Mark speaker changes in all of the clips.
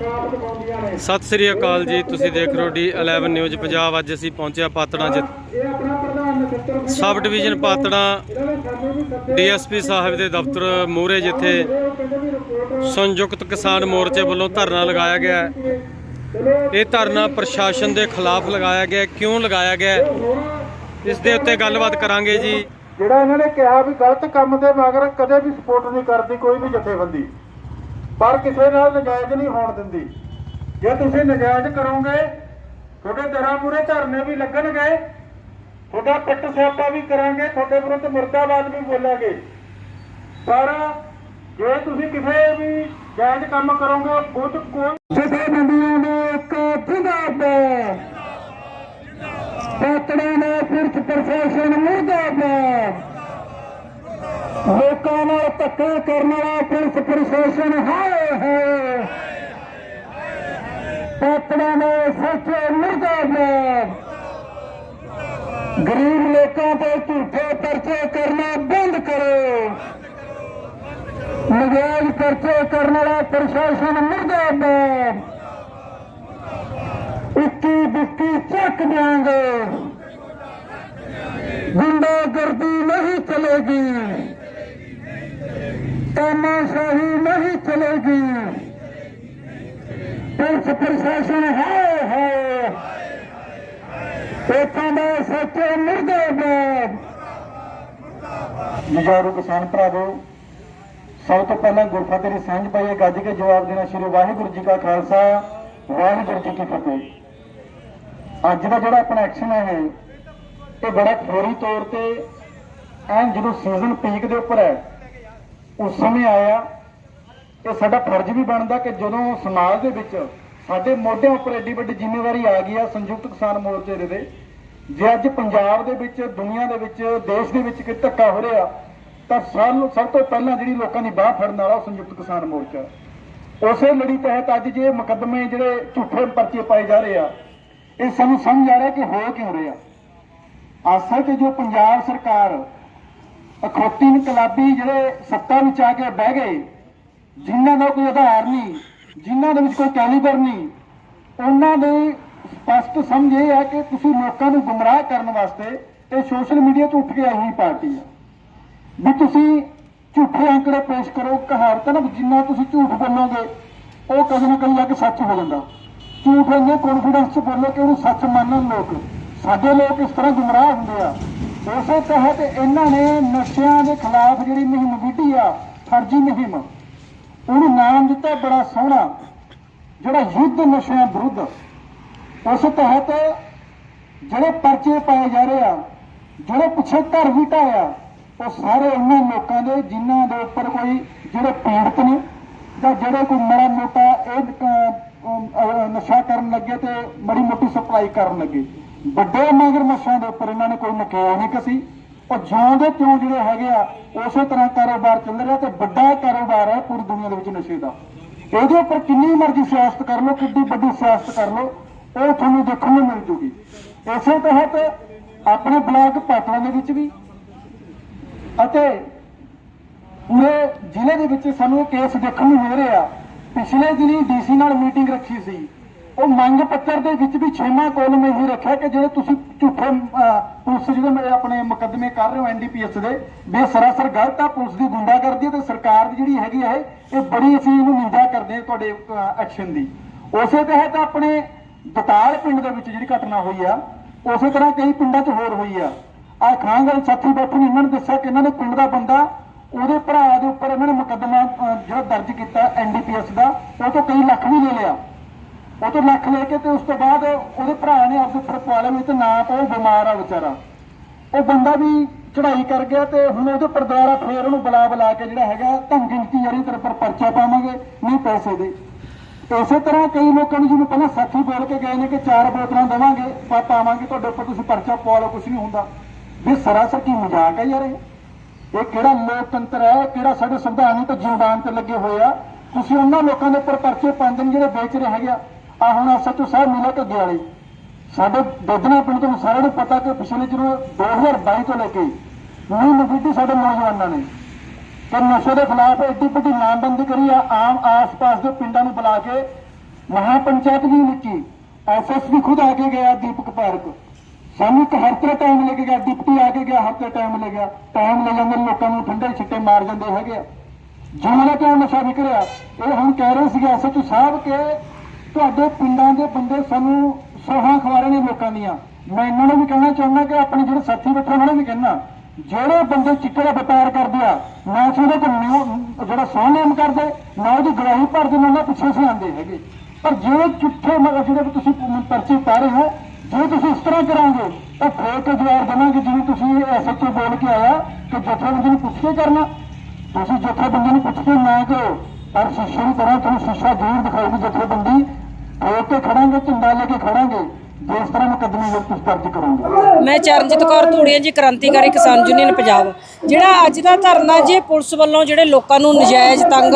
Speaker 1: ਸਤਿ ਸ੍ਰੀ ਅਕਾਲ ਜੀ, ਤੁਸੀਂ ਦੇਖ ਰਹੇ ਹੋ ਡੀ 11 ਨਿਊਜ਼ ਪੰਜਾਬ। ਅੱਜ ਅਸੀਂ ਪਹੁੰਚਿਆ ਪਾਤੜਾਂ 'ਚ ਸਬ ਡਿਵੀਜ਼ਨ ਪਾਤੜਾਂ ਡੀਐਸਪੀ ਸਾਹਿਬ ਦੇ ਦਫ਼ਤਰ ਮੂਹਰੇ, ਜਿੱਥੇ ਸੰਯੁਕਤ ਕਿਸਾਨ ਮੋਰਚੇ ਵੱਲੋਂ ਧਰਨਾ ਲਗਾਇਆ ਗਿਆ ਇਹ ਧਰਨਾ ਪ੍ਰਸ਼ਾਸਨ ਦੇ ਖਿਲਾਫ ਲਗਾਇਆ ਗਿਆ ਕਿਉਂ ਲਗਾਇਆ ਗਿਆ ਹੈ? ਇਸ ਦੇ ਉੱਤੇ ਗੱਲਬਾਤ ਕਰਾਂਗੇ ਜੀ।
Speaker 2: ਜਿਹੜਾ ਇਹਨਾਂ ਨੇ ਕਿਹਾ ਵੀ ਗਲਤ ਕੰਮ ਦੇ ਮਗਰ ਕਦੇ ਵੀ ਸਪੋਰਟ ਨਹੀਂ ਕਰਦੀ ਕੋਈ ਵੀ ਜਥੇਬੰਦੀ। ਪਰ ਕਿਸੇ ਨਾਲ ਨਜਾਇਜ਼ ਨਹੀਂ ਹੋਣ ਦਿੰਦੀ। ਜੇ ਤੁਸੀਂ ਨਜਾਇਜ਼ ਕਰੋਗੇ, ਤੁਹਾਡੇ ਦਰਾਂ ਮੂਰੇ ਧਰਨੇ ਵੀ ਲੱਗਣਗੇ, ਤੁਹਾਡਾ ਪਿੱਟ ਸਿਆਪਾ ਵੀ ਕਰਾਂਗੇ, ਤੁਹਾਡੇ ਵਿਰੁੱਧ ਮੁਰਦਾਬਾਦ ਵੀ ਬੋਲਾਂਗੇ। ਪਰ ਜੇ ਤੁਸੀਂ ਕਿਸੇ ਵੀ ਜਾਇਜ਼ ਕੰਮ ਕਰੋਗੇ ਉਹ 'ਚ ਕੋਈ ਜਥੇਬੰਦੀਆਂ ਦੇ ਇੱਕ ਜਿੰਦਾਬਾਦ ਪਾਤੜਾਂ ਦਾ ਪੁਰਖ ਪ੍ਰਸ਼ਾਸਨ ਮੁਰਦਾਬਾਦ। ਲੋਕਾਂ ਨਾਲ ਧੱਕਾ ਕਰਨ ਵਾਲਾ ਪੁਲਿਸ ਪ੍ਰਸ਼ਾਸਨ ਹੈ ਹਾਏ ਪਾਤੜਾਂ ਦਾ ਸੱਚੇ ਮੁਰਦਾਬਾਦ ਗਰੀਬ ਲੋਕਾਂ ਤੇ ਝੂਠੇ ਪਰਚੇ ਕਰਨਾ ਬੰਦ ਕਰੋ ਨਜਾਇਜ਼ ਪਰਚੇ ਕਰਨ ਵਾਲਾ ਪ੍ਰਸ਼ਾਸਨ ਮੁਰਦਾਬਾਦ ਇੱਕੀ ਬਿੱਕੀ ਚੱਕ ਦਿਆਂਗੇ ਗੁੰਡਾਗਰਦੀ ਨਹੀਂ ਚਲੇਗੀ ਤਾਨਾਸ਼ਾਹੀ ਨਹੀਂ ਚਲੇਗੀ ਪੁਲਿਸ ਪ੍ਰਸ਼ਾਸਨ ਹੈ ਹੈ ਇੱਥੋਂ ਦਾ ਸੱਚੇ ਮੁਰਦਾਬਾਦ ਜਜਾਰੂ ਕਿਸਾਨ ਭਰਾਵੋ, ਸਭ ਤੋਂ ਪਹਿਲਾਂ ਗੁਰਫਤਿਹ ਦੀ ਸਾਂਝ ਗੱਜ ਕੇ ਜਵਾਬ ਦੇਣਾ ਸ਼੍ਰੀ ਵਾਹਿਗੁਰੂ ਜੀ ਕਾ ਖਾਲਸਾ, ਵਾਹਿਗੁਰੂ ਜੀ ਕੀ ਫਤਿਹ। ਅੱਜ ਦਾ ਜਿਹੜਾ ਆਪਣਾ ਐਕਸ਼ਨ ਹੈ ਇਹ ਬੜਾ ਫੌਰੀ ਤੌਰ ਤੇ ਐਨ ਜਦੋਂ ਸੀਜ਼ਨ ਪੀਕ ਦੇ ਉੱਪਰ ਹੈ, ਉਸ ਸਮੇਂ ਆਇਆ ਇਹ ਸਾਡਾ ਫਰਜ਼ ਵੀ ਬਣਦਾ ਕਿ ਜਦੋਂ ਸਮਾਜ ਦੇ ਵਿੱਚ ਸਾਡੇ ਮੋਢਿਆਂ ਉੱਪਰ ਐਡੀ ਵੱਡੀ ਜ਼ਿੰਮੇਵਾਰੀ ਆ ਗਈ ਆ ਸੰਯੁਕਤ ਕਿਸਾਨ ਮੋਰਚੇ ਦੇ ਦੇ ਜੇ ਅੱਜ ਪੰਜਾਬ ਦੇ ਵਿੱਚ, ਦੁਨੀਆ ਦੇ ਵਿੱਚ, ਦੇਸ਼ ਦੇ ਵਿੱਚ ਕਿ ਧੱਕਾ ਹੋ ਰਿਹਾ, ਤਾਂ ਸਭ ਸਭ ਤੋਂ ਪਹਿਲਾਂ ਜਿਹੜੀ ਲੋਕਾਂ ਦੀ ਬਾਹ ਫੜਨ ਵਾਲਾ ਉਹ ਸੰਯੁਕਤ ਕਿਸਾਨ ਮੋਰਚਾ। ਉਸੇ ਲੜੀ ਤਹਿਤ ਅੱਜ ਜੇ ਮੁਕੱਦਮੇ ਜਿਹੜੇ ਝੂਠੇ ਪਰਚੇ ਪਾਏ ਜਾ ਰਹੇ ਆ, ਇਹ ਸਾਨੂੰ ਸਮਝ ਆ ਰਿਹਾ ਕਿ ਹੋ ਕਿਉਂ ਰਿਹਾ। ਅਸਲ ਤੇ ਜੋ ਪੰਜਾਬ ਸਰਕਾਰ ਅਖੌਤੀ ਇਨਕਲਾਬੀ ਜਿਹੜੇ ਸੱਤਾ ਵਿੱਚ ਆ ਕੇ ਬਹਿ ਗਏ ਜਿਨ੍ਹਾਂ ਦਾ ਕੋਈ ਆਧਾਰ ਨਹੀਂ, ਜਿਨ੍ਹਾਂ ਦੇ ਵਿੱਚ ਕੋਈ ਕੈਲੀਬਰ ਨਹੀਂ, ਉਹਨਾਂ ਦੇ ਸਪਸ਼ਟ ਸਮਝ ਇਹ ਹੈ ਕਿ ਤੁਸੀਂ ਲੋਕਾਂ ਨੂੰ ਗੁੰਮਰਾਹ ਕਰਨ ਵਾਸਤੇ ਇਹ ਸੋਸ਼ਲ ਮੀਡੀਆ ਤੋਂ ਉੱਠ ਕੇ ਆਈ ਹੋਈ ਪਾਰਟੀ ਆ ਵੀ ਤੁਸੀਂ ਝੂਠੇ ਅੰਕੜੇ ਪੇਸ਼ ਕਰੋ, ਕਹਾਵਤ ਨਾ ਜਿੰਨਾ ਤੁਸੀਂ ਝੂਠ ਬੋਲੋਗੇ, ਉਹ ਕਦੇ ਨਾ ਕਦੇ ਜਾ ਕੇ ਸੱਚ ਹੋ ਜਾਂਦਾ। ਝੂਠ ਇੰਨੇ ਕੌਨਫੀਡੈਂਸ ਚ ਬੋਲੋ ਕਿ ਉਹਨੂੰ ਸੱਚ ਮੰਨਣ ਲੋਕ, ਸਾਡੇ ਲੋਕ ਇਸ ਤਰ੍ਹਾਂ ਗੁੰਮਰਾਹ ਹੁੰਦੇ ਆ। ਉਸੇ ਤਹਿਤ ਇਹਨਾਂ ਨੇ ਨਸ਼ਿਆਂ ਦੇ ਖਿਲਾਫ ਜਿਹੜੀ ਮੁਹਿੰਮ ਵਿੱਢੀ ਆ, ਫਰਜ਼ੀ ਮੁਹਿੰਮ ਉਹਨੂੰ ਨਾਮ ਦਿੱਤਾ ਬੜਾ ਸੋਹਣਾ, ਜਿਹੜਾ ਯੁੱਧ ਨਸ਼ਿਆਂ ਵਿਰੁੱਧ। ਉਸ ਤਹਿਤ ਜਿਹੜੇ ਪਰਚੇ ਪਾਏ ਜਾ ਰਹੇ ਆ, ਜਿਹੜੇ ਪਿੱਛੇ ਘਰ ਵੀ ਢਾਇਆ ਉਹ ਸਾਰੇ ਉਹਨਾਂ ਲੋਕਾਂ ਦੇ, ਜਿਨ੍ਹਾਂ ਦੇ ਉੱਪਰ ਕੋਈ ਜਿਹੜੇ ਪੀੜਤ ਨੇ ਜਾਂ ਜਿਹੜੇ ਕੋਈ ਮਾੜਾ ਮੋਟਾ ਇਹ ਨਸ਼ਾ ਕਰਨ ਲੱਗੇ ਤੇ ਬੜੀ ਮੋਟੀ ਸਪਲਾਈ ਕਰਨ ਲੱਗੇ। ਵੱਡੇ ਮਗਰ ਨਸ਼ਿਆਂ ਦੇ ਉੱਪਰ ਇਹਨਾਂ ਨੇ ਕੋਈ ਨਕੇਲ ਨਹੀਂ ਕਸੀ ਉਹ ਜਿਉਂ ਦੇ ਤਿਉਂ ਜਿਹੜੇ ਹੈਗੇ ਆ, ਉਸੇ ਤਰ੍ਹਾਂ ਕਾਰੋਬਾਰ ਚੱਲ ਰਿਹਾ ਤੇ ਵੱਡਾ ਕਾਰੋਬਾਰ ਹੈ ਪੂਰੀ ਦੁਨੀਆ ਦੇ ਵਿੱਚ ਨਸ਼ੇ ਦਾ। ਇਹਦੇ ਉੱਪਰ ਕਿੰਨੀ ਮਰਜ਼ੀ ਸਿਆਸਤ ਕਰ ਲਓ ਕਿੰਨੀ ਵੱਡੀ ਸਿਆਸਤ ਕਰ ਲਓ, ਉਹ ਤੁਹਾਨੂੰ ਦੇਖਣ ਨੂੰ ਮਿਲ ਜੂਗੀ। ਇਸੇ ਤਹਿਤ ਆਪਣੇ ਬਲਾਕ ਪਾਟਣਾ ਦੇ ਵਿੱਚ ਵੀ ਅਤੇ ਪੂਰੇ ਜ਼ਿਲ੍ਹੇ ਦੇ ਵਿੱਚ ਸਾਨੂੰ ਇਹ ਕੇਸ ਦੇਖਣ ਨੂੰ ਮਿਲ ਰਿਹਾ। ਪਿਛਲੇ ਦਿਨੀ ਡੀਸੀ ਨਾਲ ਮੀਟਿੰਗ ਰੱਖੀ ਸੀ। ਉਹ ਮੰਗ ਪੱਤਰ ਦੇ ਵਿੱਚ ਵੀ ਛੇਵਾਂ ਕੋਲਮ ਇਹ ਰੱਖਿਆ ਕਿ ਜਿਹੜੇ ਤੁਸੀਂ ਝੂਠੇ ਪੁਲਿਸ ਜਿਹੜੇ ਮੇਰੇ ਆਪਣੇ ਮੁਕੱਦਮੇ ਕਰ ਰਹੇ ਹੋ ਐਨਡੀਪੀਐਸ ਦੇ ਵੀ ਸਰਾਸਰ ਗਲਤ ਆ, ਪੁਲਿਸ ਦੀ ਗੁੰਡਾਗਰਦੀ ਹੈ ਤੇ ਸਰਕਾਰ ਦੀ ਜਿਹੜੀ ਹੈਗੀ ਹੈ ਇਹ ਬੜੀ ਅਸੀਂ ਇਹਨੂੰ ਨਿੰਦਾ ਕਰਦੇ ਹਾਂ ਤੁਹਾਡੇ ਐਕਸ਼ਨ ਦੀ। ਉਸੇ ਤਹਿਤ ਆਪਣੇ ਬਤਾਲ ਪਿੰਡ ਦੇ ਵਿੱਚ ਜਿਹੜੀ ਘਟਨਾ ਹੋਈ ਆ, ਉਸੇ ਤਰ੍ਹਾਂ ਕਈ ਪਿੰਡਾਂ 'ਚ ਹੋਰ ਹੋਈ ਆ। ਆ ਖਾਂਗਲ ਸਾਥੀ ਬੈਠੇ ਨੇ ਇਹਨਾਂ ਨੇ ਦੱਸਿਆ ਕਿ ਇਹਨਾਂ ਨੇ ਪਿੰਡ ਦਾ ਬੰਦਾ, ਉਹਦੇ ਭਰਾ ਦੇ ਉੱਪਰ ਇਹਨਾਂ ਨੇ ਮੁਕੱਦਮਾ ਜਿਹੜਾ ਦਰਜ ਕੀਤਾ ਐਨਡੀਪੀਐਸ ਦਾ, ਉਹ ਤੋਂ ਕਈ ਲੱਖ ਵੀ ਲੈ ਲਿਆ। ਉਹ ਤੋਂ ਲੱਖ ਲੈ ਕੇ ਤੇ ਉਸ ਤੋਂ ਬਾਅਦ ਉਹਦੇ ਭਰਾ ਨੇ ਆਪਦੇ ਉੱਪਰ ਪਵਾ ਲਿਆ ਵੀ ਤੇ ਨਾ ਤਾਂ ਉਹ ਬਿਮਾਰ ਆ ਵਿਚਾਰਾ। ਉਹ ਬੰਦਾ ਵੀ ਚੜ੍ਹਾਈ ਕਰ ਗਿਆ ਤੇ ਹੁਣ ਉਹਦੇ ਉੱਪਰ ਦੁਆਰਾ ਫੇਰ ਉਹਨੂੰ ਬੁਲਾ ਬੁਲਾ ਕੇ ਜਿਹੜਾ ਹੈਗਾ ਧਮ ਗਿਣਤੀ ਯਾਰੀ ਤੇਰੇ ਪਰ ਪਰਚਾ ਪਾਵਾਂਗੇ, ਨਹੀਂ ਪੈਸੇ ਦੇ। ਇਸੇ ਤਰ੍ਹਾਂ ਕਈ ਲੋਕਾਂ ਨੂੰ ਜਿਵੇਂ ਪਹਿਲਾਂ ਸਾਥੀ ਬੋਲ ਕੇ ਗਏ ਨੇ ਕਿ ਚਾਰ ਬੋਤਲਾਂ ਦੇਵਾਂਗੇ ਪਾ ਪਾਵਾਂਗੇ, ਤੁਹਾਡੇ ਉੱਪਰ ਤੁਸੀਂ ਪਰਚਾ ਪਵਾ ਲਓ ਕੁਝ ਨਹੀਂ ਹੁੰਦਾ। ਵੀ ਸਰਾਸਰ ਕੀ ਮਜ਼ਾਕ ਹੈ ਯਾਰ ਇਹ। ਇਹ ਕਿਹੜਾ ਲੋਕਤੰਤਰ ਹੈ ਕਿਹੜਾ ਸਾਡੇ ਸੰਵਿਧਾਨ ਤੇ ਜਿੰਦਾਨ ਤੇ ਲੱਗੇ ਹੋਏ ਆ। ਤੁਸੀਂ ਉਹਨਾਂ ਲੋਕਾਂ ਦੇ ਉੱਪਰ ਪਰਚੇ ਪਾਉਂਦੇ ਨੇ ਜਿਹੜੇ ਵੇਚ ਰਹੇ ਹੈਗੇ ਆ। ਆਹ ਹੁਣ ਐਸਐਚਓ ਸਾਹਿਬ ਮਿਲੇ ਕਿ ਵਾਲੇ। ਸਾਡੇ ਦੋਦਨਾ ਪਿੰਡ ਤੋਂ ਸਾਰਿਆਂ ਨੂੰ ਪਤਾ ਕਿ ਪਿਛਲੇ ਜਦੋਂ 2022 ਤੋਂ ਲੈ ਕੇ ਨਹੀਂ ਨਵੀਤੀ ਸਾਡੇ ਨੌਜਵਾਨਾਂ ਨੇ ਕਿ ਨਸ਼ੇ ਦੇ ਖਿਲਾਫ ਐਡੀ ਵੱਡੀ ਨਾਮਬੰਦੀ ਕਰੀ ਆ ਆਮ ਆਸ-ਪਾਸ ਦੇ ਪਿੰਡਾਂ ਨੂੰ ਬੁਲਾ ਕੇ ਮਹਾਪੰਚਾਇਤ ਵੀ ਲਿਖੀ ਐਸਐਸਪੀ ਖੁਦ ਆ ਕੇ ਗਿਆ ਦੀਪਕ ਪਾਰਕ। ਸਾਨੂੰ ਇੱਕ ਹਫ਼ਤੇ ਟਾਈਮ ਲੈ ਕੇ ਗਿਆ। ਡਿਪਟੀ ਆ ਕੇ ਗਿਆ ਹਫ਼ਤੇ ਟਾਈਮ ਲੈ ਗਿਆ। ਟਾਈਮ ਲੈ ਜਾਂਦੇ ਲੋਕਾਂ ਨੂੰ, ਠੰਡੇ ਛਿੱਟੇ ਮਾਰ ਜਾਂਦੇ ਹੈਗੇ ਆ। ਜਿਵੇਂ ਕਿਉਂ ਨਸ਼ਾ ਵਿਕ ਰਿਹਾ? ਇਹ ਹੁਣ ਕਹਿ ਰਹੇ ਸੀਗੇ ਐਸਐਚਓ ਸਾਹਿਬ ਕੇ ਤੁਹਾਡੇ ਪਿੰਡਾਂ ਦੇ ਬੰਦੇ ਸਾਨੂੰ ਸੋਹਾਂ ਖਵਾ ਰਹੇ ਨੇ ਲੋਕਾਂ ਦੀਆਂ। ਮੈਂ ਇਹਨਾਂ ਨੂੰ ਵੀ ਕਹਿਣਾ ਚਾਹੁੰਦਾ ਕਿ ਆਪਣੇ ਜਿਹੜੇ ਸਾਥੀ ਬੈਠੇ ਉਹਨਾਂ ਨੂੰ ਵੀ ਕਹਿਣਾ। ਜਿਹੜੇ ਬੰਦੇ ਚਿੱਟੇ ਦਾ ਵਪਾਰ ਕਰਦੇ ਆ, ਨਾ ਅਸੀਂ ਉਹਦੇ ਕੋਲ ਜਿਹੜਾ ਸਹੁੰ ਨੇਮ ਕਰਦੇ, ਨਾ ਉਹਦੀ ਗਵਾਹੀ ਭਰਦੇ, ਨਾ ਉਹਨਾਂ ਪਿੱਛੇ ਅਸੀਂ ਆਉਂਦੇ ਹੈਗੇ। ਪਰ ਜਿਹੜੇ ਚਿੱਠੇ ਮਤਲਬ ਜਿਹੜੇ ਤੁਸੀਂ ਪਰਚੇ ਪਾ ਰਹੇ ਹੋ, ਜੇ ਤੁਸੀਂ ਇਸ ਤਰ੍ਹਾਂ ਕਰਾਂਗੇ, ਤਾਂ ਫੇਰ ਤੋਂ ਜਵਾਬ ਦੇਵਾਂਗੇ ਜਿਵੇਂ ਤੁਸੀਂ ਐਸਐਚਓ ਬੋਲ ਕੇ ਆਇਆ ਕਿ ਜਥੇਬੰਦੀ ਨੂੰ ਪੁੱਛ ਕੇ ਕਰਨਾ। ਤੁਸੀਂ ਜਥੇਬੰਦੀ ਨੂੰ ਪੁੱਛ ਕੇ ਨਾ ਕਰੋ। ਪਰ ਸ਼ੀਸ਼ੇ ਦੀ ਤਰ੍ਹਾਂ ਤੁਹਾਨੂੰ ਸ਼ੀਸ਼ਾ ਜ਼ਰੂਰ ਦਿਖਾਏਗੀ ਜਥੇਬੰਦੀ ਠੋਕ ਕੇ ਖੜਾਂਗੇ, ਝੰਡਾ ਲੈ ਕੇ ਖੜਾਂਗੇ। ਜਿਸ ਤਰ੍ਹਾਂ ਮੁਕੱਦਮੇ ਵਿੱਚ ਤੁਸੀਂ ਦਰਜ ਕਰੋਗੇ।
Speaker 3: ਮੈਂ ਚਰਨਜੀਤ ਕੌਰ ਧੂੜੀਆ ਜੀ, ਕ੍ਰਾਂਤੀਕਾਰੀ ਕਿਸਾਨ ਯੂਨੀਅਨ ਪੰਜਾਬ। ਜਿਹੜਾ ਅੱਜ ਦਾ ਧਰਨਾ ਜੀ, ਪੁਲਿਸ ਵੱਲੋਂ ਜਿਹੜੇ ਲੋਕਾਂ ਨੂੰ ਨਜਾਇਜ਼ ਤੰਗ,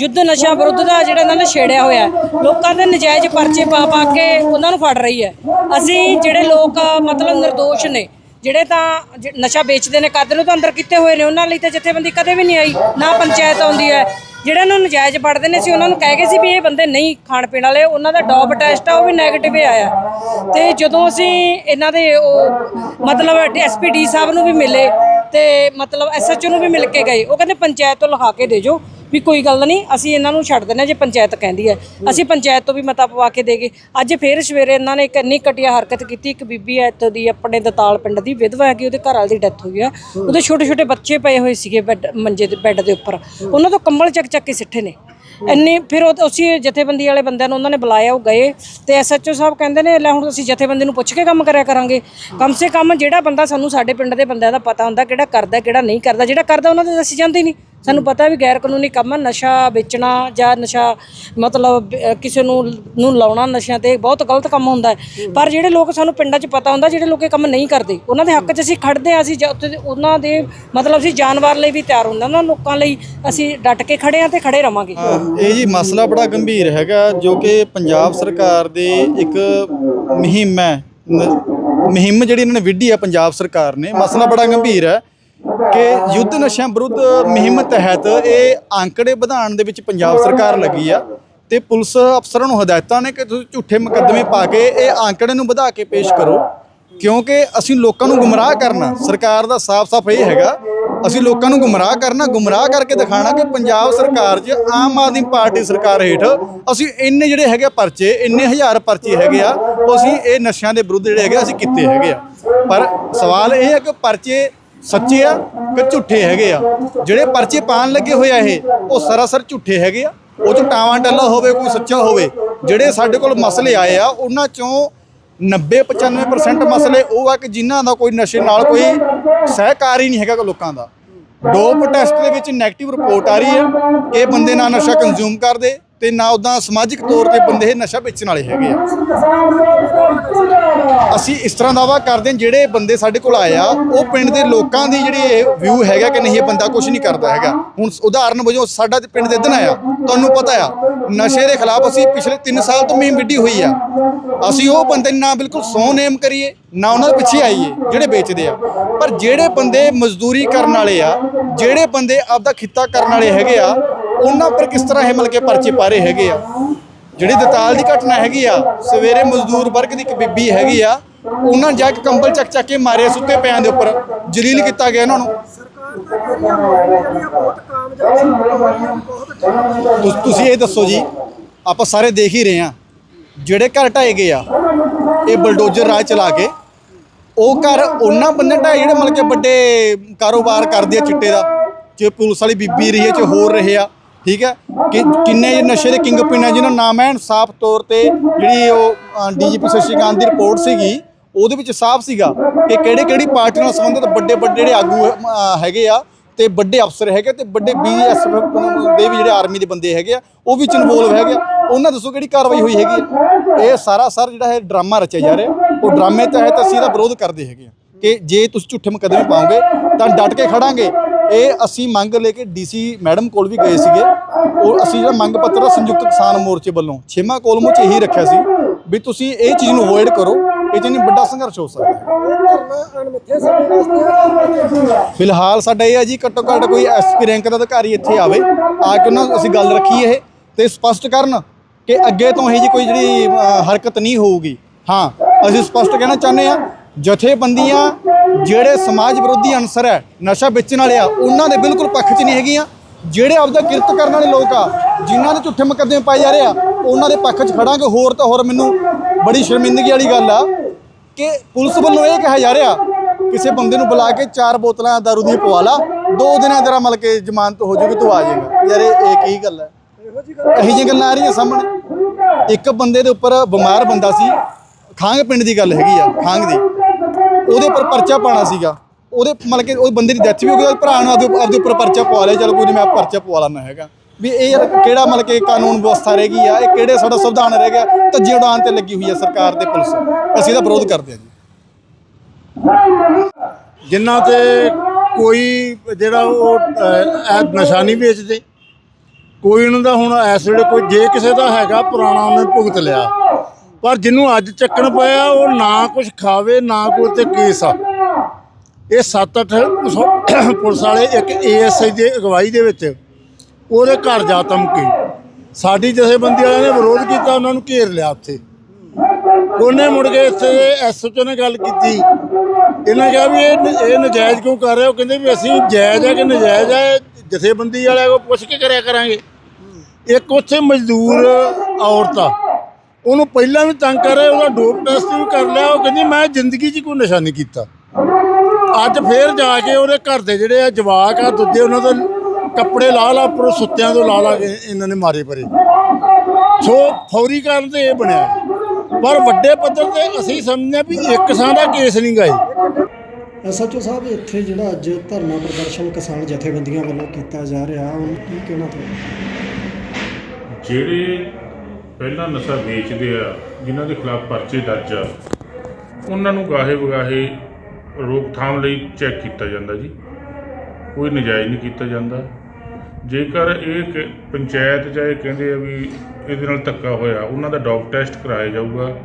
Speaker 3: ਯੁੱਧ ਨਸ਼ਾ ਵਿਰੁੱਧ ਦਾ ਜਿਹੜਾ ਇਹਨਾਂ ਨੇ ਛੇੜਿਆ ਹੋਇਆ ਲੋਕਾਂ ਦੇ ਨਜਾਇਜ਼ ਪਰਚੇ ਪਾ ਪਾ ਕੇ ਉਹਨਾਂ ਨੂੰ ਫੜ ਰਹੀ ਹੈ। ਅਸੀਂ ਜਿਹੜੇ ਲੋਕ, ਮਤਲਬ ਨਿਰਦੋਸ਼ ਨੇ, ਜਿਹੜੇ ਤਾਂ ਨਸ਼ਾ ਵੇਚਦੇ ਨੇ ਕਰਦੇ ਨੂੰ ਤਾਂ ਅੰਦਰ ਕੀਤੇ ਹੋਏ ਨੇ, ਉਹਨਾਂ ਲਈ ਤਾਂ ਜਥੇਬੰਦੀ ਕਦੇ ਵੀ ਨਹੀਂ ਆਈ, ਨਾ ਪੰਚਾਇਤ ਆਉਂਦੀ ਹੈ ਜਿਹੜਾ ਨੂੰ ਨਜਾਇਜ਼ ਫੜਦੇ ਨੇ ਸੀ ਉਹਨਾਂ ਨੂੰ ਕਹਿ ਗਏ ਸੀ ਵੀ ਇਹ ਬੰਦੇ ਨਹੀਂ ਖਾਣ ਪੀਣ ਵਾਲੇ, ਉਹਨਾਂ ਦਾ ਡੋਪ ਟੈਸਟ ਆ, ਉਹ ਵੀ 네ਗੇਟਿਵ ਆਇਆ। ਤੇ ਜਦੋਂ ਅਸੀਂ ਇਹਨਾਂ ਦੇ ਉਹ ਮਤਲਬ ਐਸਪੀਡੀ ਸਾਹਿਬ ਨੂੰ ਵੀ ਮਿਲੇ ਤੇ ਮਤਲਬ ਐਸਐਚਓ ਨੂੰ ਵੀ ਮਿਲ ਕੇ ਗਏ, ਉਹ ਕਹਿੰਦੇ ਪੰਚਾਇਤ ਤੋਂ ਲਿਖਾ ਕੇ ਦੇ ਜੋ। ਵੀ ਕੋਈ ਗੱਲ ਨਹੀਂ ਅਸੀਂ ਇਹਨਾਂ ਨੂੰ ਛੱਡ ਦਿੰਦੇ ਹਾਂ ਜੇ ਪੰਚਾਇਤ ਕਹਿੰਦੀ ਹੈ। ਅਸੀਂ ਪੰਚਾਇਤ ਤੋਂ ਵੀ ਮਤਾ ਪਵਾ ਕੇ ਦੇਗੇ ਅੱਜ ਫੇਰ ਸਵੇਰੇ ਇਹਨਾਂ ਨੇ ਇੱਕ ਇੰਨੀ ਘਟੀਆ ਹਰਕਤ ਕੀਤੀ ਇੱਕ ਬੀਬੀ ਹੈ ਇੱਥੋਂ ਦੀ ਆਪਣੇ ਦਤਾਲ ਪਿੰਡ ਦੀ ਵਿਧਵਾ ਹੈਗੀ ਉਹਦੇ ਘਰ ਵਾਲੀ ਦੀ ਡੈਥ ਹੋਈ ਆ। ਉਹਦੇ ਛੋਟੇ ਛੋਟੇ ਬੱਚੇ ਪਏ ਹੋਏ ਸੀਗੇ ਬੈੱਡ ਮੰਜੇ ਦੇ ਬੈੱਡ ਦੇ ਉੱਪਰ। ਉਹਨਾਂ ਤੋਂ ਕੰਬਲ ਚੱਕ ਚੱਕ ਕੇ ਸਿੱਟੇ ਨੇ। ਇੰਨੀ ਫਿਰ ਉਹ ਅਸੀਂ ਜਥੇਬੰਦੀ ਵਾਲੇ ਬੰਦਿਆਂ ਨੂੰ ਉਹਨਾਂ ਨੇ ਬੁਲਾਇਆ ਉਹ ਗਏ। ਤੇ ਐਸਐਚਓ ਸਾਹਿਬ ਕਹਿੰਦੇ ਨੇ ਲੈ ਹੁਣ ਅਸੀਂ ਜਥੇਬੰਦੀ ਨੂੰ ਪੁੱਛ ਕੇ ਕੰਮ ਕਰਿਆ ਕਰਾਂਗੇ। ਕਮ ਸੇ ਕਮ ਜਿਹੜਾ ਬੰਦਾ ਸਾਨੂੰ ਸਾਡੇ ਪਿੰਡ ਦੇ ਬੰਦਿਆਂ ਦਾ ਪਤਾ ਹੁੰਦਾ ਕਿਹੜਾ ਕਰਦਾ ਕਿਹੜਾ ਨਹੀਂ ਕਰਦਾ ਜਿਹੜਾ ਕਰਦਾ ਉਹਨਾਂ ਦੇ ਅਸੀਂ ਜਾਂਦੇ ਹੀ ਨਹੀਂ। ਸਾਨੂੰ ਪਤਾ ਵੀ ਗੈਰ ਕਾਨੂੰਨੀ ਕੰਮ ਆ ਨਸ਼ਾ ਵੇਚਣਾ ਜਾਂ ਨਸ਼ਾ ਮਤਲਬ ਕਿਸੇ ਨੂੰ ਨੂੰ ਲਾਉਣਾ ਨਸ਼ਿਆਂ ਤੇ ਬਹੁਤ ਗਲਤ ਕੰਮ ਹੁੰਦਾ ਹੈ। ਪਰ ਜਿਹੜੇ ਲੋਕ ਸਾਨੂੰ ਪਿੰਡਾਂ 'ਚ ਪਤਾ ਹੁੰਦਾ ਜਿਹੜੇ ਲੋਕ ਕੰਮ ਨਹੀਂ ਕਰਦੇ ਉਹਨਾਂ ਦੇ ਹੱਕ 'ਚ ਅਸੀਂ ਖੜਦੇ ਆ ਅਸੀਂ ਉੱਥੇ ਉਹਨਾਂ ਦੇ ਮਤਲਬ ਅਸੀਂ ਜਾਨਵਰ ਲਈ ਵੀ ਤਿਆਰ ਹੁੰਦਾ ਉਹਨਾਂ ਲੋਕਾਂ ਲਈ ਅਸੀਂ ਡਟ ਕੇ ਖੜੇ ਆ ਤੇ ਖੜੇ ਰਵਾਂਗੇ।
Speaker 4: ਇਹ ਜੀ ਮਸਲਾ ਬੜਾ ਗੰਭੀਰ ਹੈਗਾ ਜੋ ਕਿ ਪੰਜਾਬ ਸਰਕਾਰ ਦੇ ਇੱਕ ਮੁਹਿੰਮ ਹੈ ਮੁਹਿੰਮ ਜਿਹੜੀ ਇਹਨਾਂ ਨੇ ਵਿੱਢੀ ਹੈ ਪੰਜਾਬ ਸਰਕਾਰ ਨੇ ਮਸਲਾ ਬੜਾ ਗੰਭੀਰ ਹੈ। ਕਿ ਯੁੱਧ ਨਸ਼ਿਆਂ ਵਿਰੁੱਧ ਮੁਹਿੰਮ ਤਹਿਤ ਇਹ ਅੰਕੜੇ ਵਧਾਉਣ ਦੇ ਵਿੱਚ ਪੰਜਾਬ ਸਰਕਾਰ ਲੱਗੀ ਆ ਤੇ ਪੁਲਿਸ ਅਫਸਰਾਂ ਨੂੰ ਹਦਾਇਤਾਂ ਨੇ ਕਿ ਤੁਸੀਂ ਝੂਠੇ ਮੁਕੱਦਮੇ ਪਾ ਕੇ ਇਹ ਅੰਕੜੇ ਨੂੰ ਵਧਾ ਕੇ ਪੇਸ਼ ਕਰੋ। ਕਿਉਂਕਿ ਅਸੀਂ ਲੋਕਾਂ ਨੂੰ ਗੁੰਮਰਾਹ ਕਰਨਾ ਸਰਕਾਰ ਦਾ ਸਾਫ਼-ਸਾਫ਼ ਇਹ ਹੈਗਾ ਅਸੀਂ ਲੋਕਾਂ ਨੂੰ ਗੁੰਮਰਾਹ ਕਰਨਾ ਗੁੰਮਰਾਹ ਕਰਕੇ ਦਿਖਾਣਾ ਕਿ ਪੰਜਾਬ ਸਰਕਾਰ 'ਚ ਆਮ ਆਦਮੀ ਪਾਰਟੀ ਸਰਕਾਰ ਹੇਠ ਅਸੀਂ ਇੰਨੇ ਜਿਹੜੇ ਹੈਗੇ ਆ ਪਰਚੇ ਇੰਨੇ ਹਜ਼ਾਰ ਪਰਚੇ ਹੈਗੇ ਆ ਉਹ ਅਸੀਂ ਇਹ ਨਸ਼ਿਆਂ ਦੇ ਵਿਰੁੱਧ ਜਿਹੜੇ ਹੈਗੇ ਆ, ਅਸੀਂ ਕੀਤੇ ਹੈਗੇ ਆ। ਪਰ ਸਵਾਲ ਇਹ ਹੈ ਕਿ ਪਰਚੇ ਸੱਚੇ ਆ ਕਿ ਝੂਠੇ ਹੈਗੇ ਆ। ਜਿਹੜੇ ਪਰਚੇ ਪਾਣ ਲੱਗੇ ਹੋਏ ਆ ਇਹ, ਉਹ ਸਰਾਸਰ ਝੂਠੇ ਹੈਗੇ ਆ। ਉਹ ਚ ਟਾਵਾਂ ਟੱਲਾ ਹੋਵੇ, ਕੋਈ ਸੱਚਾ ਹੋਵੇ, ਜਿਹੜੇ ਸਾਡੇ ਕੋਲ ਮਸਲੇ ਆਏ ਆ, ਉਹਨਾਂ ਚੋਂ 90 95% ਮਸਲੇ ਉਹ ਆ ਕਿ ਜਿਨ੍ਹਾਂ ਦਾ ਕੋਈ ਨਸ਼ੇ ਨਾਲ ਕੋਈ ਸਹਿਕਾਰ ਹੀ ਨਹੀਂ ਹੈਗਾ ਲੋਕਾਂ ਦਾ। ਡੋਪ ਟੈਸਟ ਦੇ ਵਿੱਚ ਨੈਗੇਟਿਵ ਰਿਪੋਰਟ ਆ ਰਹੀ ਹੈ ਇਹ ਬੰਦੇ ਨਾ ਨਸ਼ਾ ਕੰਜ਼ਿਊਮ ਕਰਦੇ ਤੇ ਨਾ ਉਦਾਂ ਸਮਾਜਿਕ ਤੌਰ ਤੇ ਬੰਦੇ ਇਹ ਨਸ਼ਾ ਵੇਚਣ ਵਾਲੇ ਹੈਗੇ ਆ। ਅਸੀਂ ਇਸ ਤਰ੍ਹਾਂ ਦਾਵਾ ਕਰਦੇ ਹਾਂ, ਜਿਹੜੇ ਬੰਦੇ ਸਾਡੇ ਕੋਲ ਆਏ ਆ, ਉਹ ਪਿੰਡ ਦੇ ਲੋਕਾਂ ਦੀ ਜਿਹੜੀ ਇਹ ਵਿਊ ਹੈਗਾ ਕਿ ਨਹੀਂ, ਇਹ ਬੰਦਾ ਕੁਝ ਨਹੀਂ ਕਰਦਾ ਹੈਗਾ। ਹੁਣ ਉਦਾਹਰਨ ਵਜੋਂ ਸਾਡਾ ਪਿੰਡ ਦੇ ਦਿਨ ਆਇਆ, ਤੁਹਾਨੂੰ ਪਤਾ ਆ, ਨਸ਼ੇ ਦੇ ਖਿਲਾਫ ਅਸੀਂ ਪਿਛਲੇ 3 ਸਾਲ ਤੋਂ ਮੀਮ ਵਿੱਢੀ ਹੋਈ ਆ। ਅਸੀਂ ਉਹ ਬੰਦੇ ਨਾ ਬਿਲਕੁਲ ਸੌ ਨੇਮ ਕਰੀਏ, ਨਾ ਉਹਨਾਂ ਦੇ ਪਿੱਛੇ ਆਈਏ, ਜਿਹੜੇ ਵੇਚਦੇ ਆ। ਪਰ ਜਿਹੜੇ ਬੰਦੇ ਮਜ਼ਦੂਰੀ ਕਰਨ ਵਾਲੇ ਆ, ਜਿਹੜੇ ਬੰਦੇ ਆਪਦਾ ਖਿੱਤਾ ਕਰਨ ਵਾਲੇ ਹੈਗੇ ਆ ਉਹਨਾਂ ਉੱਪਰ ਕਿਸ ਤਰ੍ਹਾਂ ਇਹ ਮਿਲ ਕੇ ਪਰਚੇ ਪਾਰੇ ਹੈਗੇ ਆ? ਜਿਹੜੀ ਦਤਾਲ ਦੀ ਘਟਨਾ ਹੈਗੀ ਆ, ਸਵੇਰੇ ਮਜ਼ਦੂਰ ਵਰਗ ਦੀ ਇੱਕ ਬੀਬੀ ਹੈਗੀ ਆ, ਉਹਨਾਂ ਨੇ ਜਾ ਕੇ ਕੰਬਲ ਚੱਕ ਚੱਕ ਕੇ ਮਾਰੇ ਸੁੱਤੇ ਪਿਆਂ ਦੇ ਉੱਪਰ, ਜਲੀਲ ਕੀਤਾ ਗਿਆ ਉਹਨਾਂ ਨੂੰ। ਤੁਸ- ਤੁਸੀਂ ਇਹ ਦੱਸੋ ਜੀ, ਆਪਾਂ ਸਾਰੇ ਦੇਖ ਹੀ ਰਹੇ ਆ ਜਿਹੜੇ ਘਰ ਢਾਏ ਗਏ ਆ, ਇਹ ਬਲਡੋਜ਼ਰ ਰਾਜ ਚਲਾ ਕੇ, ਉਹ ਘਰ ਉਹਨਾਂ ਬੰਦੇ ਢਾਏ ਜਿਹੜੇ ਮਤਲਬ ਕਿ ਵੱਡੇ ਕਾਰੋਬਾਰ ਕਰਦੇ ਆ ਚਿੱਟੇ ਦਾ, ਜੇ ਪੁਲਿਸ ਵਾਲੀ ਬੀਬੀ ਰਹੀ ਹੈ ਚ ਹੋਰ ਰਹੇ ਆ ਠੀਕ ਹੈ? ਕਿ ਕਿੰਨੇ ਨਸ਼ੇ ਦੇ ਕਿੰਗ ਪਿੰਨ ਹੈ ਜਿਹਨਾਂ ਦਾ ਨਾਮ ਹੈ? ਸਾਫ਼ ਤੌਰ ਤੇ ਜਿਹੜੀ ਉਹ ਡੀਜੀਪੀ ਸ਼ਸ਼ੀਕਾਂਤ ਦੀ ਰਿਪੋਰਟ ਸੀਗੀ, ਉਹਦੇ ਵਿੱਚ ਸਾਫ਼ ਸੀਗਾ ਕਿ ਕਿਹੜੇ ਕਿਹੜੀ ਪਾਰਟੀ ਨਾਲ ਸੰਬੰਧਿਤ ਵੱਡੇ ਵੱਡੇ ਜਿਹੜੇ ਆਗੂ ਹੈਗੇ ਆ ਤੇ ਵੱਡੇ ਅਫਸਰ ਹੈਗੇ ਤੇ ਵੱਡੇ ਬੀਐਸਐਫ ਦੇ ਵੀ ਜਿਹੜੇ ਆਰਮੀ ਦੇ ਬੰਦੇ ਹੈਗੇ ਆ, ਉਹ ਵਿੱਚ ਇਨਵੋਲਵ ਹੈਗੇ ਆ। ਉਹਨਾਂ ਦੱਸੋ ਕਿਹੜੀ ਕਾਰਵਾਈ ਹੋਈ ਹੈਗੀ ਆ? ਇਹ ਸਾਰਾ ਸਰ ਜਿਹੜਾ ਹੈ, ਡਰਾਮਾ ਰਚਿਆ ਜਾ ਰਿਹਾ। ਉਹ ਡਰਾਮੇ ਤਹਿਤ ਅਸੀਂ ਇਹਦਾ ਵਿਰੋਧ ਕਰਦੇ ਹੈਗੇ ਆ ਕਿ ਜੇ ਤੁਸੀਂ ਝੂਠੇ ਮੁਕੱਦਮੇ ਪਾਓਗੇ ਤਾਂ ਡਟ ਕੇ ਖੜਾਂਗੇ। ਇਹ ਅਸੀਂ ਮੰਗ ਲੈ ਕੇ ਡੀਸੀ ਮੈਡਮ ਕੋਲ ਵੀ ਗਏ ਸੀਗੇ। ਉਹ ਅਸੀਂ ਜਿਹੜਾ ਮੰਗ ਪੱਤਰ ਆ ਸੰਯੁਕਤ ਕਿਸਾਨ ਮੋਰਚੇ ਵੱਲੋਂ, ਛੇਵਾਂ ਕੋਲਮ ਚ ਇਹੀ ਰੱਖਿਆ ਸੀ ਵੀ ਤੁਸੀਂ ਇਹ ਚੀਜ਼ ਨੂੰ ਅਵੋਇਡ ਕਰੋ, ਇਹ ਚ ਨਹੀਂ ਵੱਡਾ ਸੰਘਰਸ਼ ਹੋ ਸਕਦਾ। ਫਿਲਹਾਲ ਸਾਡਾ ਇਹ ਹੈ ਜੀ, ਘੱਟੋ ਘੱਟ ਕੋਈ ਐਸਪੀ ਰੈਂਕ ਦਾ ਅਧਿਕਾਰੀ ਇੱਥੇ ਆਵੇ, ਆ ਕੇ ਉਹਨਾਂ ਅਸੀਂ ਗੱਲ ਰੱਖੀ ਇਹ ਤੇ ਸਪਸ਼ਟ ਕਰਨ ਕਿ ਅੱਗੇ ਤੋਂ ਇਹ ਜੀ ਕੋਈ ਜਿਹੜੀ ਹਰਕਤ ਨਹੀਂ ਹੋਊਗੀ। ਹਾਂ, ਅਸੀਂ ਸਪਸ਼ਟ ਕਹਿਣਾ ਚਾਹੁੰਦੇ ਆ ਜਥੇਬੰਦੀਆਂ ਜਿਹੜੇ ਸਮਾਜ ਵਿਰੋਧੀ ਅਨਸਰ ਹੈ ਨਸ਼ਾ ਵੇਚਣ ਵਾਲੇ ਆ ਉਹਨਾਂ ਦੇ ਬਿਲਕੁਲ ਪੱਖ 'ਚ ਨਹੀਂ ਹੈਗੀਆਂ। ਜਿਹੜੇ ਆਪਦਾ ਕਿਰਤ ਕਰਨ ਵਾਲੇ ਲੋਕ ਆ ਜਿਨ੍ਹਾਂ ਦੇ ਝੂਠੇ ਮੁਕੱਦਮੇ ਪਾਏ ਜਾ ਰਹੇ ਆ ਉਹਨਾਂ ਦੇ ਪੱਖ 'ਚ ਖੜਾਂਗੇ। ਹੋਰ ਤਾਂ ਹੋਰ ਮੈਨੂੰ ਬੜੀ ਸ਼ਰਮਿੰਦਗੀ ਵਾਲੀ ਗੱਲ ਆ ਕਿ ਪੁਲਿਸ ਵੱਲੋਂ ਇਹ ਕਿਹਾ ਜਾ ਰਿਹਾ ਕਿਸੇ ਬੰਦੇ ਨੂੰ ਬੁਲਾ ਕੇ ਚਾਰ ਬੋਤਲਾਂ ਦਾਰੂ ਦੀਆਂ ਪਵਾ ਲਾ ਦੋ ਦਿਨਾਂ ਤੇਰਾ ਮਤਲਬ ਕਿ ਜ਼ਮਾਨਤ ਹੋ ਜਾਊਗੀ ਤੂੰ ਆ ਜਾਏਗਾ। ਯਾਰ ਇਹ ਕੀ ਗੱਲ ਹੈ ਇਹੋ ਜਿਹੀਆਂ ਗੱਲਾਂ ਆ ਰਹੀਆਂ ਸਾਹਮਣੇ। ਇੱਕ ਬੰਦੇ ਦੇ ਉੱਪਰ ਬਿਮਾਰ ਬੰਦਾ ਸੀ ਖਾਂਗ ਪਿੰਡ ਦੀ ਗੱਲ ਹੈਗੀ ਆ ਖਾਂਗ ਦੀ। ਉਹਦੇ ਉੱਪਰ ਪਰਚਾ ਪਾਣਾ ਸੀਗਾ। ਉਹਦੇ ਮਤਲਬ ਕਿ ਉਹ ਬੰਦੇ ਦੀ ਡੈਥ ਵੀ ਹੋ ਗਈ ਉਹਦੇ ਭਰਾ ਨੂੰ ਆਪਦੇ ਆਪਦੇ ਉੱਪਰ ਪਰਚਾ ਪਵਾ ਲਿਆ ਚਲ ਕੋਈ ਨਹੀਂ ਮੈਂ ਪਰਚਾ ਪਵਾ ਲੈਣਾ ਹੈਗਾ। ਵੀ ਇਹ ਯਾਰ ਕਿਹੜਾ ਮਤਲਬ ਕਿ ਕਾਨੂੰਨ ਵਿਵਸਥਾ ਰਹਿ ਗਈ ਆ ਇਹ ਕਿਹੜੇ ਸਾਡਾ ਸੰਵਿਧਾਨ ਰਹਿ ਗਿਆ ਧੱਜੇ ਉਡਾਨ ਤੇ ਲੱਗੀ ਹੋਈ ਆ ਸਰਕਾਰ ਤੇ ਪੁਲਿਸ। ਅਸੀਂ ਇਹਦਾ ਵਿਰੋਧ ਕਰਦੇ ਹਾਂ ਜੀ।
Speaker 5: ਜਿਨ੍ਹਾਂ ਤੇ ਕੋਈ ਜਿਹੜਾ ਉਹ ਅਹ, ਇਹ ਨਸ਼ਾ ਨਹੀਂ ਵੇਚਦੇ। ਕੋਈ ਉਹਨਾਂ ਦਾ ਹੁਣ ਇਸ ਵੇਲੇ ਕੋਈ ਜੇ ਕਿਸੇ ਦਾ ਹੈਗਾ ਪੁਰਾਣਾ ਉਹਨੇ ਭੁਗਤ ਲਿਆ। ਪਰ ਜਿਹਨੂੰ ਅੱਜ ਚੱਕਣ ਪਿਆ ਉਹ ਨਾ ਕੁਝ ਖਾਵੇ, ਨਾ ਕੋਈ ਤੇ ਕੇਸ ਆ। ਇਹ 7-8 ਪੁਲਿਸ ਵਾਲੇ ਇੱਕ ਏਐਸਆਈ ਦੇ ਅਗਵਾਈ ਦੇ ਵਿੱਚ ਉਹਦੇ ਘਰ ਜਾ ਧਮਕੀ। ਸਾਡੀ ਜਥੇਬੰਦੀ ਵਾਲਿਆਂ ਨੇ ਵਿਰੋਧ ਕੀਤਾ, ਉਹਨਾਂ ਨੂੰ ਘੇਰ ਲਿਆ ਉੱਥੇ। ਉਹਨੇ ਮੁੜ ਕੇ ਇੱਥੇ ਐਸਓਚ ਨੇ ਗੱਲ ਕੀਤੀ। ਇਹਨਾਂ ਕਿਹਾ ਵੀ ਇਹ ਨ- ਇਹ ਨਜਾਇਜ਼ ਕਿਉਂ ਕਰ ਰਹੇ ਹੋ? ਕਹਿੰਦੇ ਵੀ ਅਸੀਂ ਜਾਇਜ਼ ਹੈ ਕਿ ਨਜਾਇਜ਼ ਹੈ ਜਥੇਬੰਦੀ ਵਾਲਿਆਂ ਕੋ ਪੁੱਛ ਕੇ ਕਰਿਆ ਕਰਾਂਗੇ। ਇੱਕ ਉੱਥੇ ਮਜ਼ਦੂਰ ਔਰਤ ਆ ਉਹਨੂੰ ਪਹਿਲਾਂ ਵੀ ਤੰਗ ਕਰ ਰਹੇ ਉਹਦਾ ਡੋਪ ਟੈਸਟ ਵੀ ਕਰ ਲਿਆ ਉਹ ਕਹਿੰਦੀ ਮੈਂ ਜ਼ਿੰਦਗੀ 'ਚ ਕੋਈ ਨਸ਼ਾ ਨਹੀਂ ਕੀਤਾ। ਅੱਜ ਫੇਰ ਜਾ ਕੇ ਉਹਦੇ ਘਰ ਦੇ ਜਿਹੜੇ ਆ ਜਵਾਕ ਆ ਦੁੱਧੇ ਉਹਨਾਂ ਦੇ ਕੱਪੜੇ ਲਾ ਲਾ ਉੱਪਰੋਂ ਸੁੱਤਿਆਂ ਤੋਂ ਲਾ ਲਾ ਕੇ ਇਹਨਾਂ ਨੇ ਮਾਰੇ ਪਰੇ। ਸੋ ਫੌਰੀ ਕਾਰਨ ਤੇ ਇਹ ਬਣਿਆ। ਪਰ ਵੱਡੇ ਪੱਧਰ ਤੇ ਅਸੀਂ ਸਮਝਦੇ ਹਾਂ ਵੀ ਇੱਕ ਸਾਂ ਦਾ ਕੇਸ ਨਹੀਂ ਗਾਈ
Speaker 6: ਐਸਐਚਓ ਸਾਹਿਬ ਇੱਥੇ ਜਿਹੜਾ ਅੱਜ ਧਰਨਾ ਪ੍ਰਦਰਸ਼ਨ ਕਿਸਾਨ ਜਥੇਬੰਦੀਆਂ ਵੱਲੋਂ ਕੀਤਾ ਜਾ ਰਿਹਾ ਉਹ ਕੀ ਕਹਿਣਾ ਤੁਹਾਡਾ
Speaker 7: ਜਿਹੜੇ ਪਹਿਲਾਂ ਨਸ਼ਾ ਵੇਚਦੇ ਆ, ਜਿਨ੍ਹਾਂ ਦੇ ਖਿਲਾਫ ਪਰਚੇ ਦਰਜ ਆ, ਉਹਨਾਂ ਨੂੰ ਗਾਹੇ ਵਗਾਹੇ ਰੋਕਥਾਮ ਲਈ ਚੈੱਕ ਕੀਤਾ ਜਾਂਦਾ ਜੀ। ਕੋਈ ਨਜਾਇਜ਼ ਨਹੀਂ ਕੀਤਾ ਜਾਂਦਾ। ਜੇਕਰ ਇਹ ਕ- ਪੰਚਾਇਤ ਜਾਂ ਇਹ ਕਹਿੰਦੇ ਆ ਵੀ ਇਹਦੇ ਨਾਲ ਧੱਕਾ ਹੋਇਆ, ਉਹਨਾਂ ਦਾ ਡੋਪ ਟੈਸਟ ਕਰਾਇਆ ਜਾਊਗਾ।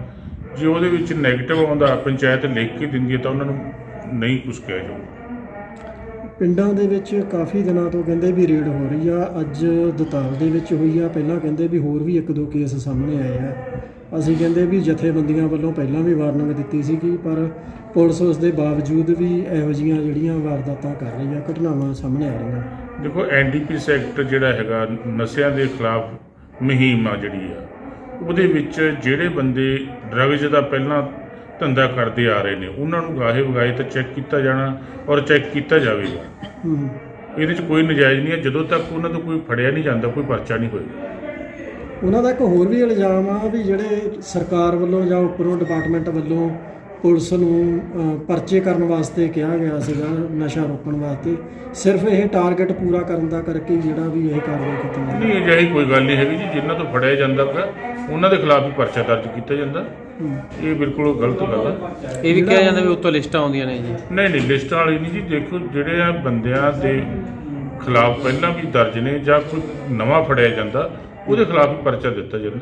Speaker 7: ਜੇ ਉਹਦੇ ਵਿੱਚ ਨੈਗੇਟਿਵ ਆਉਂਦਾ, ਪੰਚਾਇਤ ਲਿਖ ਕੇ ਦਿੰਦੀ ਹੈ, ਤਾਂ ਉਹਨਾਂ ਨੂੰ ਨਹੀਂ ਕੁਝ ਕਿਹਾ ਜਾਊਗਾ।
Speaker 6: ਪਿੰਡਾਂ ਦੇ ਵਿੱਚ ਕਾਫੀ ਦਿਨਾਂ ਤੋਂ ਕਹਿੰਦੇ ਵੀ ਰੇਡ ਹੋ ਰਹੀ ਆ। ਅੱਜ ਦਤਾਲ ਦੇ ਵਿੱਚ ਹੋਈ ਆ। ਪਹਿਲਾਂ ਕਹਿੰਦੇ ਵੀ ਹੋਰ ਵੀ ਇੱਕ ਦੋ ਕੇਸ ਸਾਹਮਣੇ ਆਏ ਆ। ਅਸੀਂ ਕਹਿੰਦੇ ਵੀ ਜਥੇਬੰਦੀਆਂ ਵੱਲੋਂ ਪਹਿਲਾਂ ਵੀ ਵਾਰਨਿੰਗ ਦਿੱਤੀ ਸੀਗੀ, ਪਰ ਪੁਲਿਸ ਉਸ ਦੇ ਬਾਵਜੂਦ ਵੀ ਇਹੋ ਜਿਹੀਆਂ ਜਿਹੜੀਆਂ ਵਾਰਦਾਤਾਂ ਕਰ ਰਹੀ ਆ, ਘਟਨਾਵਾਂ ਸਾਹਮਣੇ ਆ ਰਹੀਆਂ।
Speaker 7: ਦੇਖੋ ਐਨਡੀਪੀ ਸੈਕਟਰ ਜਿਹੜਾ ਹੈਗਾ, ਨਸ਼ਿਆਂ ਦੇ ਖਿਲਾਫ ਮੁਹਿੰਮ ਆ ਜਿਹੜੀ ਆ, ਉਹਦੇ ਵਿੱਚ ਜਿਹੜੇ ਬੰਦੇ ਡਰੱਗਜ਼ ਦਾ ਪਹਿਲਾਂ ਧੰਦਾ ਕਰਦੇ ਆ ਰਹੇ ਨੇ। ਉਹਨਾਂ ਨੂੰ ਗਾਹੇ ਵਗਾਏ ਤਾਂ ਚੈੱਕ ਕੀਤਾ ਜਾਣਾ ਔਰ ਚੈੱਕ ਕੀਤਾ ਜਾਵੇਗਾ।
Speaker 6: ਹੂੰ।
Speaker 7: ਇਹਦੇ 'ਚ ਕੋਈ ਨਜਾਇਜ਼ ਨਹੀਂ ਹੈ। ਜਦੋਂ ਤੱਕ ਉਹਨਾਂ ਤੋਂ ਕੋਈ ਫੜਿਆ ਨਹੀਂ ਜਾਂਦਾ ਕੋਈ ਪਰਚਾ ਨਹੀਂ ਹੋਏਗਾ।
Speaker 6: ਉਹਨਾਂ ਦਾ ਇੱਕ ਹੋਰ ਵੀ ਇਲਜ਼ਾਮ ਆ ਵੀ ਜਿਹੜੇ ਸਰਕਾਰ ਵੱਲੋਂ ਜਾਂ ਉੱਪਰੋਂ ਡਿਪਾਰਟਮੈਂਟ ਵੱਲੋਂ ਪੁਲਿਸ ਨੂੰ ਅ, ਪਰਚੇ ਕਰਨ ਵਾਸਤੇ ਕਿਹਾ ਗਿਆ ਸੀਗਾ ਨਸ਼ਾ ਰੋਕਣ ਵਾਸਤੇ ਸਿਰਫ ਇਹ ਟਾਰਗੇਟ ਪੂਰਾ ਕਰਨ ਦਾ ਕਰਕੇ ਹੀ ਜਿਹੜਾ ਵੀ ਇਹ ਕਾਰਵਾਈ ਕੀਤੀ ਜਾਂਦੀ
Speaker 7: ਨਹੀਂ ਅਜਿਹੀ ਕੋਈ ਗੱਲ ਨਹੀਂ ਹੈਗੀ ਜੀ। ਜਿਨ੍ਹਾਂ ਤੋਂ ਫੜਿਆ ਜਾਂਦਾ ਗਾ ਉਹਨਾਂ ਦੇ ਖਿਲਾਫ ਵੀ ਪਰਚਾ ਦਰਜ ਕੀਤਾ ਜਾਂਦਾ। ਇਹ ਬਿਲਕੁਲ ਗਲਤ ਗੱਲ ਹੈ
Speaker 1: ਇਹ ਵੀ ਕਿਹਾ ਜਾਂਦਾ ਵੀ ਉੱਤੋਂ ਲਿਸਟਾਂ ਆਉਂਦੀਆਂ ਨੇ ਜੀ।
Speaker 7: ਨਹੀਂ ਨਹੀਂ ਲਿਸਟਾਂ ਵਾਲੀ ਨਹੀਂ ਜੀ। ਦੇਖੋ ਜਿਹੜੇ ਆ ਬੰਦਿਆਂ ਦੇ ਖਿਲਾਫ ਪਹਿਲਾਂ ਵੀ ਦਰਜ ਨੇ ਜਾਂ ਕੋਈ ਨਵਾਂ ਫੜਿਆ ਜਾਂਦਾ ਉਹਦੇ ਖਿਲਾਫ ਪਰਚਾ ਦਿੱਤਾ ਜਾਂਦਾ।